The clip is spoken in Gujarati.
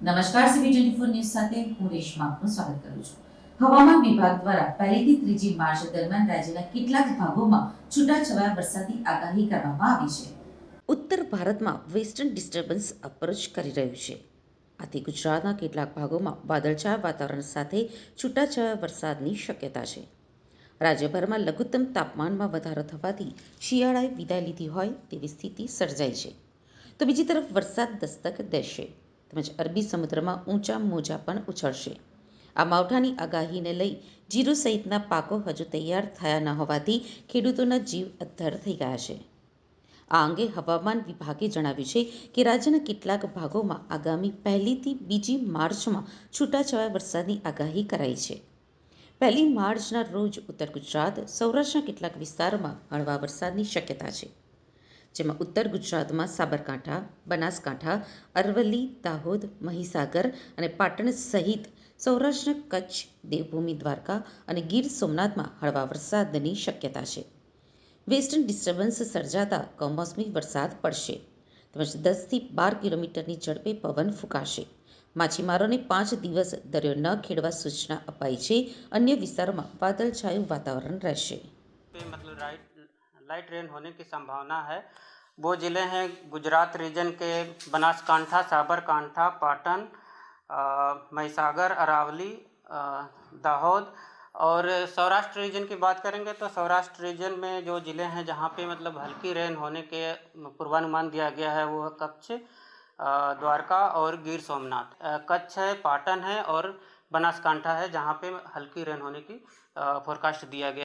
નમસ્કાર સીબી ટ્વેન્ટી ન્યૂઝ સાથે હું રેશમા આપનું સ્વાગત કરું છું. હવામાન વિભાગ દ્વારા પહેલીથી ત્રીજી માર્ચ દરમિયાન રાજ્યના કેટલાક ભાગોમાં છૂટાછવાયા વરસાદની આગાહી કરવામાં આવી છે. ઉત્તર ભારતમાં વેસ્ટર્ન ડિસ્ટર્બન્સ અપ્રોચ કરી રહ્યું છે. આથી ગુજરાતના કેટલાક ભાગોમાં વાદળછાયા વાતાવરણ સાથે છૂટાછવાયા વરસાદની શક્યતા છે. રાજ્યભરમાં લઘુત્તમ તાપમાનમાં વધારો થવાથી શિયાળાએ વિદાય લીધી હોય તેવી સ્થિતિ સર્જાઈ છે. તો બીજી તરફ વરસાદ દસ્તક દેશે. તેમજ અરબી સમુદ્રમાં ઊંચા મોજા પણ ઉછળશે. આ માવઠાની આગાહીને લઈ જીરું સહિતના પાકો હજુ તૈયાર થયા ન હોવાથી ખેડૂતોના જીવ અદ્ધર થઈ ગયા છે. આ અંગે હવામાન વિભાગે જણાવ્યું છે કે રાજ્યના કેટલાક ભાગોમાં આગામી પહેલીથી બીજી માર્ચમાં છૂટાછવાયા વરસાદની આગાહી કરાઈ છે. પહેલી માર્ચના રોજ ઉત્તર ગુજરાત, સૌરાષ્ટ્રના કેટલાક વિસ્તારોમાં હળવા વરસાદની શક્યતા છે. જેમાં ઉત્તર ગુજરાતમાં સાબરકાંઠા, બનાસકાંઠા, અરવલ્લી, દાહોદ, મહીસાગર અને પાટણ સહિત સૌરાષ્ટ્ર કચ્છ, દેવભૂમિ, દ્વારકા અને ગીર સોમનાથમાં હળવા વરસાદની શક્યતા છે. વેસ્ટર્ન ડિસ્ટર્બન્સ સર્જાતા કમોસમી વરસાદ પડશે. તેમજ દસથી બાર કિલોમીટરની ઝડપે પવન ફૂંકાશે. માછીમારોને પાંચ દિવસ દરિયો ન ખેડવા સૂચના અપાઈ છે. અન્ય વિસ્તારોમાં વાદળછાયું વાતાવરણ રહેશે. મતલબ રાઈટ लाइट रेन होने की संभावना है। वो ज़िले हैं गुजरात रीजन के बनासकांठा, साबरकांठा, पाटन महिसागर, अरावली दाहोद और सौराष्ट्र रीजन की बात करेंगे तो सौराष्ट्र रीजन में जो ज़िले हैं जहाँ पे मतलब हल्की रेन होने के पूर्वानुमान दिया गया है वो है कच्छ द्वारका और गिर सोमनाथ। कच्छ है, पाटन है और बनासकांठा है जहाँ पे हल्की रेन होने की फोरकास्ट दिया गया।